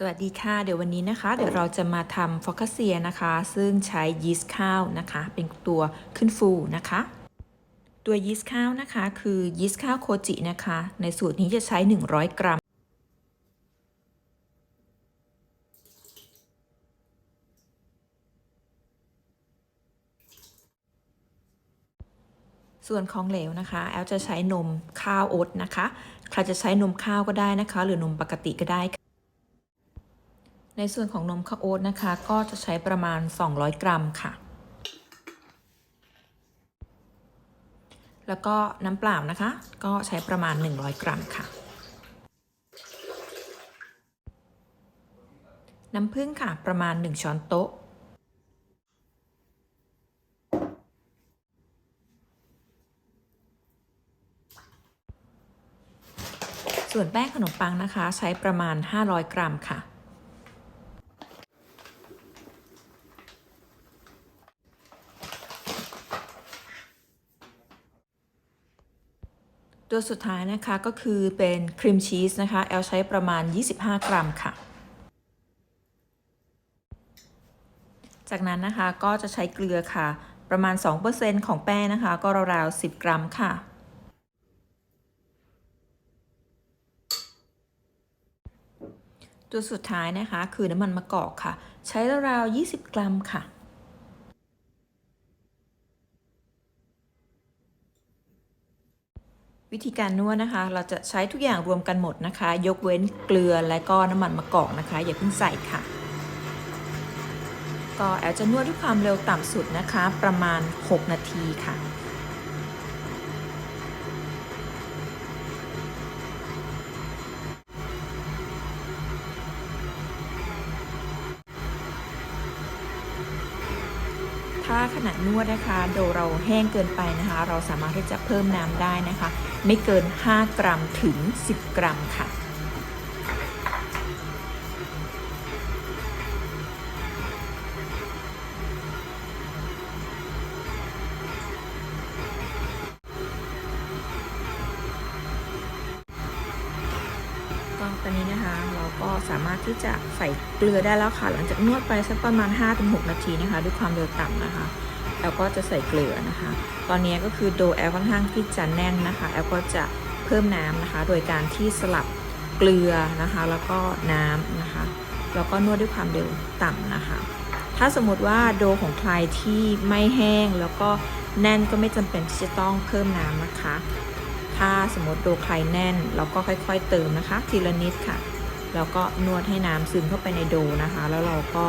สวัสดีค่ะ เดี๋ยววันนี้นะคะ เดี๋ยวเราจะมาทำฟอคาเซียนะคะ ซึ่งใช้ยีสต์ข้าวนะคะ เป็นตัวขึ้นฟูนะคะ ตัวยีสต์ข้าวนะคะ คือยีสต์ข้าวโคจินะคะ ในสูตรนี้จะใช้ 100 กรัม ส่วนของเหลวนะคะ แอลจะใช้นมข้าวโอ๊ตนะคะ ใครจะใช้นมข้าวก็ได้นะคะ หรือนมปกติก็ได้ค่ะ ในส่วนของนมข้าวโอ๊ตนะคะ ก็จะใช้ประมาณ 200 กรัมค่ะ แล้วก็น้ำเปล่านะคะ ก็ใช้ประมาณ 100 กรัมค่ะ น้ำผึ้งค่ะ ประมาณ 1 ช้อนโต๊ะส่วนแป้งขนมปังนะคะ ใช้ประมาณ 500 กรัมค่ะ ตัวสุดท้ายนะคะก็คือเป็นครีมชีสนะคะ แอลใช้ประมาณ 25 กรัมค่ะ จากนั้นนะคะก็จะใช้เกลือค่ะ ประมาณ 2%ของแป้งนะคะ ก็ราวๆ10 กรัมค่ะตัวสุดท้ายนะคะคือน้ำมันมะกอกค่ะ ใช้ราวๆ20 กรัมค่ะ วิธีการนวดนะคะ เราจะใช้ทุกอย่างรวมกันหมดนะคะ ยกเว้นเกลือและก็น้ำมันมะกอกนะคะ อย่าเพิ่งใส่ค่ะ ก็แอลจะนวดด้วยความเร็วต่ำสุดนะคะ ประมาณ 6 นาทีค่ะ ขณะนวดนะคะโดเราแห้งเกินไปนะคะ เราสามารถที่จะเพิ่มน้ำได้นะคะ ไม่เกิน 5 กรัมถึง 10 กรัมค่ะามารถที่จะใส่เกลือได้แล้วค่ะ หลังจากนวดไปสักประมาณ 5-6 นาทีนะคะด้วยความเร็วต่ำนะคะแล้วก็จะใส่เกลือนะคะ ตอนนี้ก็คือโดแอลค่อนข้างที่จะแน่นนะคะแอลก็จะเพิ่มน้ำนะคะ โดยการที่สลับเกลือนะคะ แล้วก็น้ำนะคะ แล้วก็นวดด้วยความเร็วต่ำนะคะ ถ้าสมมติว่าโดของใครที่ไม่แห้งแล้วก็แน่นก็ไม่จำเป็นที่จะต้องเพิ่มน้ำนะคะ ถ้าสมมติโดใครแน่นเราก็ค่อย ๆ เติมนะคะ ทีละนิดค่ะ แล้วก็นวดให้น้ำซึมเข้าไปในโดนะคะ แล้วเราก็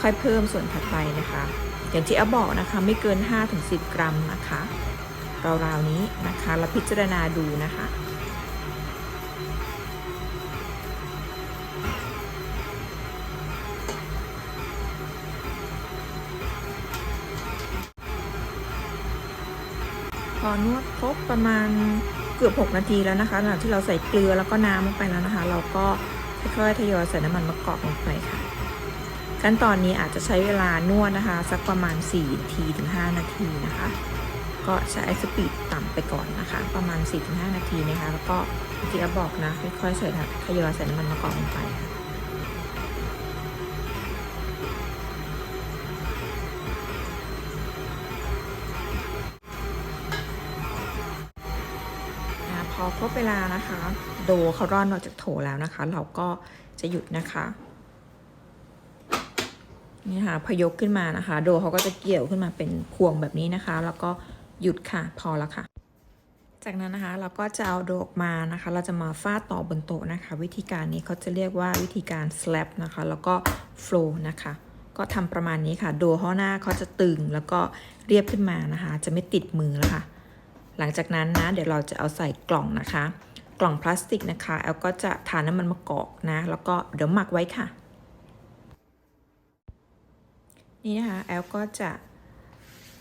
ค่อยเพิ่มส่วนถัดไปนะคะ อย่างที่อฟบอกนะคะไม่เกิน 5-10 กรัมนะคะราวๆนี้นะคะเราพิจารณาดูนะคะพอนวดครบประมาณ กือบ 6 นาทีแล้วนะคะหลังจากที่เราใส่เกลือแล้วก็น้ำลงไปแล้วนะคะ เราก็ค่อยๆทยอยใส่น้ำมันมะกอกลงไปค่ะ ขั้นตอนนี้อาจจะใช้เวลานวดนะคะ สักประมาณ4นาทีถึง5นาทีนะคะ ก็ใช้สปีดต่ำไปก่อนนะคะ ประมาณ4-5นาทีนะคะ แล้วก็ที่เราบอกนะค่อยๆใส่ทยอยใส่น้ำมันมะกอกลงไปค่ะ อครบเวลานะคะ โดเขาร่อนออกจากโถแล้วนะคะ เราก็จะหยุดนะคะนี่ค่ะพยกขึ้นมานะคะ โดเขาก็จะเกี่ยวขึ้นมาเป็นพวงแบบนี้นะคะ แล้วก็หยุดค่ะพอแล้วค่ะ จากนั้นนะคะเราก็จะเอาโดออกมานะคะ เราจะมาฟาดต่อบนโต๊ะนะคะ วิธีการนี้เขาจะเรียกว่าวิธีการ slap นะคะ แล้วก็ flow นะคะ ก็ทำประมาณนี้ค่ะ โดเขาหน้าเขาจะตึงแล้วก็เรียบขึ้นมานะคะ จะไม่ติดมือแล้วค่ะ หลังจากนั้นนะ เดี๋ยวเราจะเอาใส่กล่องนะคะ กล่องพลาสติกนะคะแอลก็จะทาน้ำมันมะกอกนะ แล้วก็เดี๋ยวหมักไว้ค่ะ นี่นะคะแอลก็จะ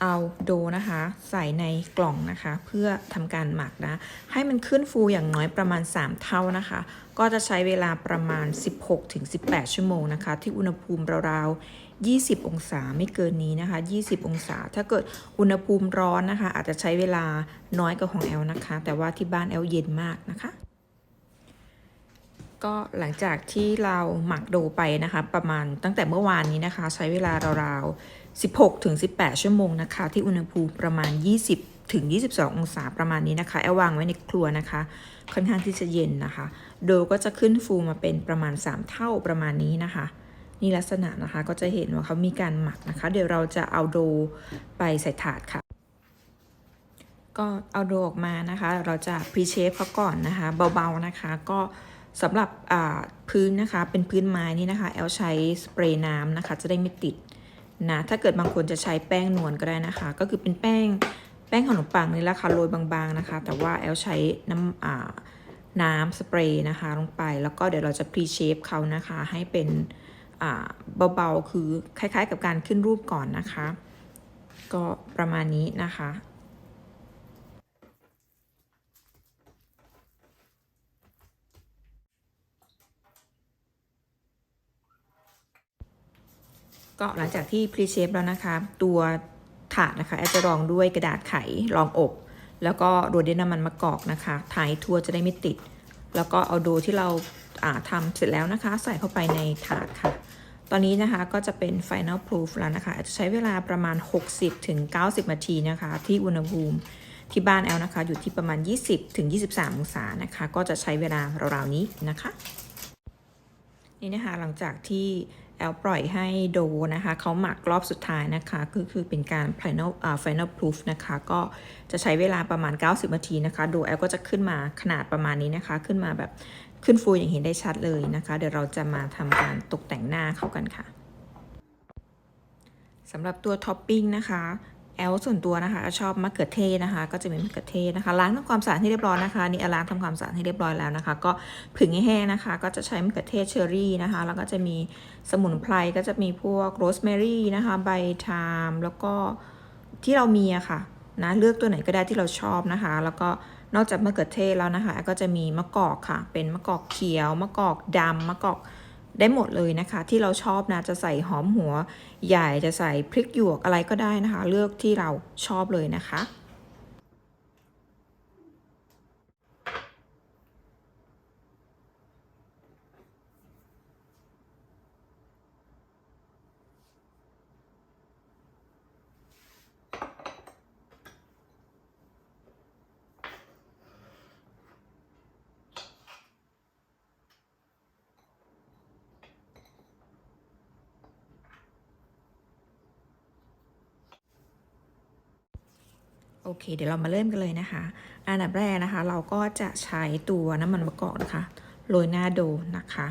เอาโดนะคะ ใส่ในกล่องนะคะ เพื่อทำการหมักนะ ให้มันขึ้นฟูอย่างน้อยประมาณ 3 เท่านะคะ ก็จะใช้เวลาประมาณ 16-18 ชั่วโมงนะคะ ที่อุณหภูมิราวๆ 20 องศาไม่เกินนี้นะคะ 20 องศา ถ้าเกิดอุณหภูมิร้อนนะคะ อาจจะใช้เวลาน้อยกว่าของแอลนะคะ แต่ว่าที่บ้านแอลเย็นมากนะคะ ก็หลังจากที่เราหมักโดไปนะคะ ประมาณตั้งแต่เมื่อวานนี้นะคะ ใช้เวลาราวๆ 16ถึง18 ชั่วโมงนะคะ ที่อุณหภูมิประมาณ 20ถึง22 องศาประมาณนี้นะคะ แอลวางไว้ในครัวนะคะ ค่อนข้างที่จะเย็นนะคะ โดก็จะขึ้นฟูมาเป็นประมาณ 3 เท่าประมาณนี้นะคะ นี่ลักษณะนะคะก็จะเห็นว่าเขามีการหมักนะคะ เดี๋ยวเราจะเอาโดไปใส่ถาดค่ะ ก็เอาโดออกมานะคะ เราจะพรีเชฟเขาก่อนนะคะ เบาๆนะคะก็สำหรับพื้นนะคะเป็นพื้นไม้นี่นะคะ แอลใช้สเปรย์น้ำนะคะ จะได้ไม่ติดนะถ้าเกิดบางคนจะใช้แป้งนวลก็ได้นะคะ ก็คือเป็นแป้งแป้งขนมปังนี่แหละค่ะโรยบางๆนะคะ แต่ว่าแอลใช้น้ำอ่าน้ำสเปรย์นะคะลงไป แล้วก็เดี๋ยวเราจะพรีเชฟเขานะคะให้เป็น เบาๆ คือคล้ายๆ กับการขึ้นรูปก่อนนะคะ ก็ประมาณนี้นะคะก็หลังจากที่พรีเชฟแล้วนะคะ ตัวถาดนะคะแอดจะรองด้วยกระดาษไขรองอบ แล้วก็โรยด้วยน้ำมันมะกอกนะคะ ถ่ายทั่วจะได้ไม่ติด แล้วก็เอาโดที่เราทำเสร็จแล้วนะคะ ใส่เข้าไปในถาดค่ะ ตอนนี้นะคะก็จะเป็น final proof แล้วนะคะอาจจะใช้เวลาประมาณ 60-90ถึง90นาทีนะคะ ที่อุณหภูมิที่บ้านแอลนะคะ อยู่ที่ประมาณ 20ถึง23 องศานะคะ ก็จะใช้เวลาราวๆนี้นะคะ นี่นะคะหลังจากที่ แอลปล่อยให้โดนะคะเขาหมักรอบสุดท้ายนะคะก็คือเป็นการ final uh, final proof นะคะก็จะใช้เวลาประมาณ 90 นาทีนะคะโดแอลก็จะขึ้นมาขนาดประมาณนี้นะคะ ขึ้นมาแบบขึ้นฟูอย่างเห็นได้ชัดเลยนะคะ เดี๋ยวเราจะมาทำการตกแต่งหน้าเข้ากันค่ะสำหรับตัวท็อปปิ้งนะคะ แอลส่วนตัวนะคะชอบมะเขือเทศนะคะ ก็จะมีมะเขือเทศนะคะล้างทำความสะอาดให้เรียบร้อยนะคะนี่ล้างทำความสะอาดให้เรียบร้อยแล้วนะคะ ก็ผึ่งให้แห้งนะคะ ก็จะใช้มะเขือเทศเชอร์รี่นะคะ แล้วก็จะมีสมุนไพรก็จะมีพวกโรสแมรี่นะคะใบไทม์แล้วก็ที่เรามีอะค่ะนะเลือกตัวไหนก็ได้ที่เราชอบนะคะ แล้วก็นอกจากมะเขือเทศแล้วนะคะ ก็จะมีมะกอกค่ะ เป็นมะกอกเขียวมะกอกดำมะกอก ได้หมดเลยนะคะ ที่เราชอบนะจะใส่หอมหัวใหญ่จะใส่พริกหยวกอะไรก็ได้นะคะ เลือกที่เราชอบเลยนะคะ โอเค เดี๋ยวเรามาเริ่มกันเลยนะคะ อันดับแรกนะคะ เราก็จะใช้ตัวน้ำมันมะกอกนะคะโรยหน้าโดนะคะ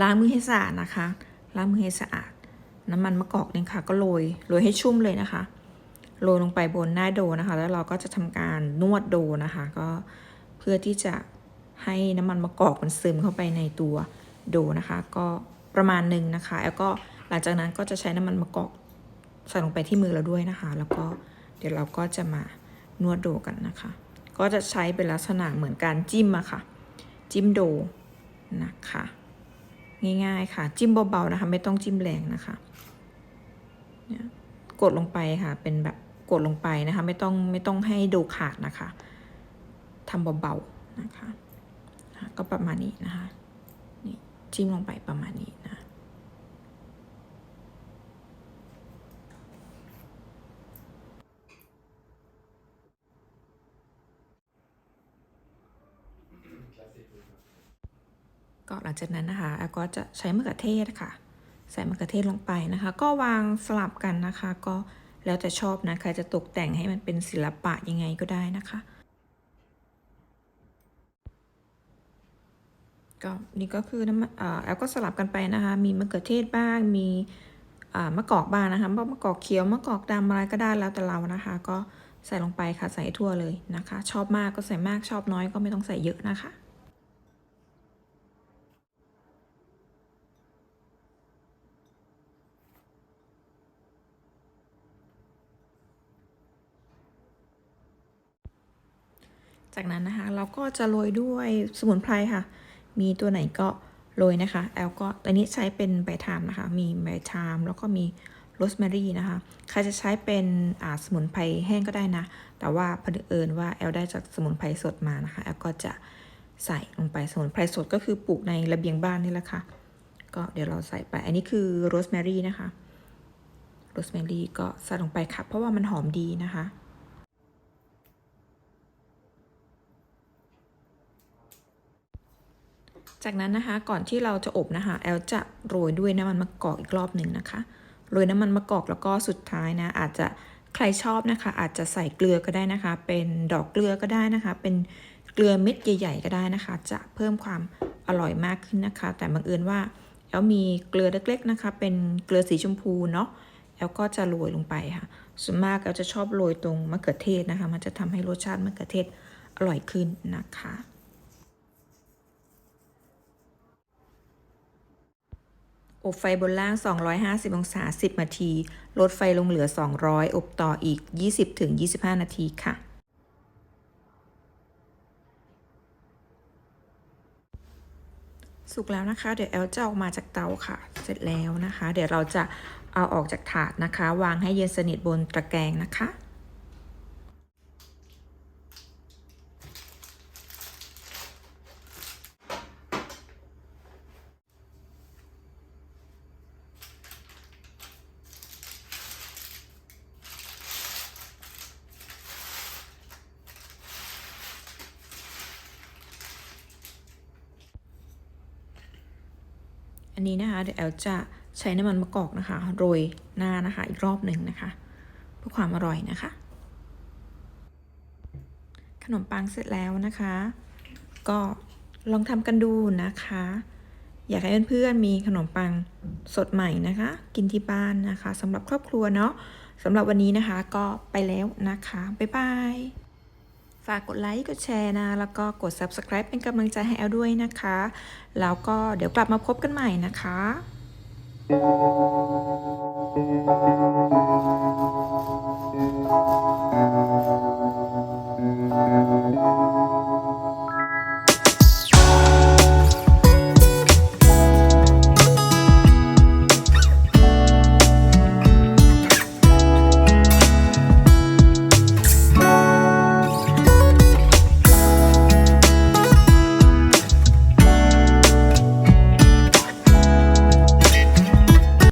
ล้างมือให้สะอาดนะคะล้างมือให้สะอาด น้ำมันมะกอกเนี่ยค่ะ ก็โรยโรยให้ชุ่มเลยนะคะโรยลงไปบนหน้าโดนะคะ แล้วเราก็จะทำการนวดโดนะคะ ก็เพื่อที่จะให้น้ำมันมะกอกมันซึมเข้าไปในตัวโดนะคะ ก็ประมาณหนึ่งนะคะ แล้วก็หลังจากนั้นก็จะใช้น้ำมันมะกอกใส่ลงไปที่มือเราด้วยนะคะ แล้วก็เดี๋ยวเราก็จะมา นวดโดกันนะคะ ก็จะใช้เป็นลักษณะเหมือนการจิ้มอะค่ะ จิ้มโดนะคะ ง่ายๆค่ะ จิ้มเบาๆนะคะ ไม่ต้องจิ้มแรงนะคะนี่กดลงไปค่ะ เป็นแบบกดลงไปนะคะ ไม่ต้องไม่ต้องให้โดขาดนะคะทำเบาๆนะคะ ก็ประมาณนี้นะคะนี่จิ้มลงไปประมาณนี้นะ ก็หลังจากนั้นนะคะแอลก็จะใช้มะเขือเทศค่ะ ใส่มะเขือเทศลงไปนะคะ ก็วางสลับกันนะคะ ก็แล้วแต่ชอบนะใครจะตกแต่งให้มันเป็นศิลปะยังไงก็ได้นะคะ ก็นี่ก็คือน้ำแอลก็สลับกันไปนะคะ มีมะเขือเทศบ้าง มีมะกอกบ้างนะคะมะกอกเขียวมะกอกดำอะไรก็ได้แล้วแต่เรานะคะ ก็ใส่ลงไปค่ะใส่ทั่วเลยนะคะ ชอบมากก็ใส่มากชอบน้อยก็ไม่ต้องใส่เยอะนะคะ จากนั้นนะคะ เราก็จะโรยด้วยสมุนไพรค่ะ มีตัวไหนก็โรยนะคะ แอลก็ตัวนี้ใช้เป็นใบทามนะคะ มีใบทามแล้วก็มีโรสแมรี่นะคะ ใครจะใช้เป็นสมุนไพรแห้งก็ได้นะ แต่ว่าพอดีเอิญว่าแอลได้จากสมุนไพรสดมานะคะ แอลก็จะใส่ลงไปสมุนไพรสดก็คือปลูกในระเบียงบ้านนี่แหละค่ะ ก็เดี๋ยวเราใส่ไป อันนี้คือโรสแมรี่นะคะ โรสแมรี่ก็ใส่ลงไปค่ะ เพราะว่ามันหอมดีนะคะ จากนั้นนะคะก่อนที่เราจะอบนะคะ แอลจะโรยด้วยน้ำมันมะกอกอีกรอบหนึ่งนะคะโรยน้ำมันมะกอกแล้วก็สุดท้ายนะ อาจจะใครชอบนะคะ อาจจะใส่เกลือก็ได้นะคะ เป็นดอกเกลือก็ได้นะคะ เป็นเกลือเม็ดใหญ่ ๆ ก็ได้นะคะ จะเพิ่มความอร่อยมากขึ้นนะคะ แต่บังเอิญว่าแอลมีเกลือเล็ก ๆนะคะ เป็นเกลือสีชมพูเนาะแอลก็จะโรยลงไปค่ะ ส่วนมากแอลจะชอบโรยตรงมะเขือเทศนะคะ มันจะทำให้รสชาติมะเขือเทศอร่อยขึ้นนะคะ อบไฟบนล่าง 250 องศา 10 นาที ลดไฟลงเหลือ 200 อบต่ออีก 20-25 นาทีค่ะ สุกแล้วนะคะ เดี๋ยวแอลจะออกมาจากเตาค่ะ เสร็จแล้วนะคะ เดี๋ยวเราจะเอาออกจากถาดนะคะ วางให้เย็นสนิทบนตะแกรงนะคะ อันนี้นะคะเดี๋ยวแอลจะใช้น้ำมันมะกอกนะคะ โรยหน้านะคะ อีกรอบหนึ่งนะคะ เพื่อความอร่อยนะคะ ขนมปังเสร็จแล้วนะคะ ก็ลองทำกันดูนะคะ อยากให้เพื่อนๆมีขนมปังสดใหม่นะคะ กินที่บ้านนะคะสำหรับครอบครัวเนาะสำหรับวันนี้นะคะก็ไปแล้วนะคะ บ๊ายบาย ฝากกดไลค์ กดแชร์นะ แล้วก็กด subscribe เป็นกำลังใจให้แอลด้วยนะคะ แล้วก็เดี๋ยวกลับมาพบกันใหม่นะคะ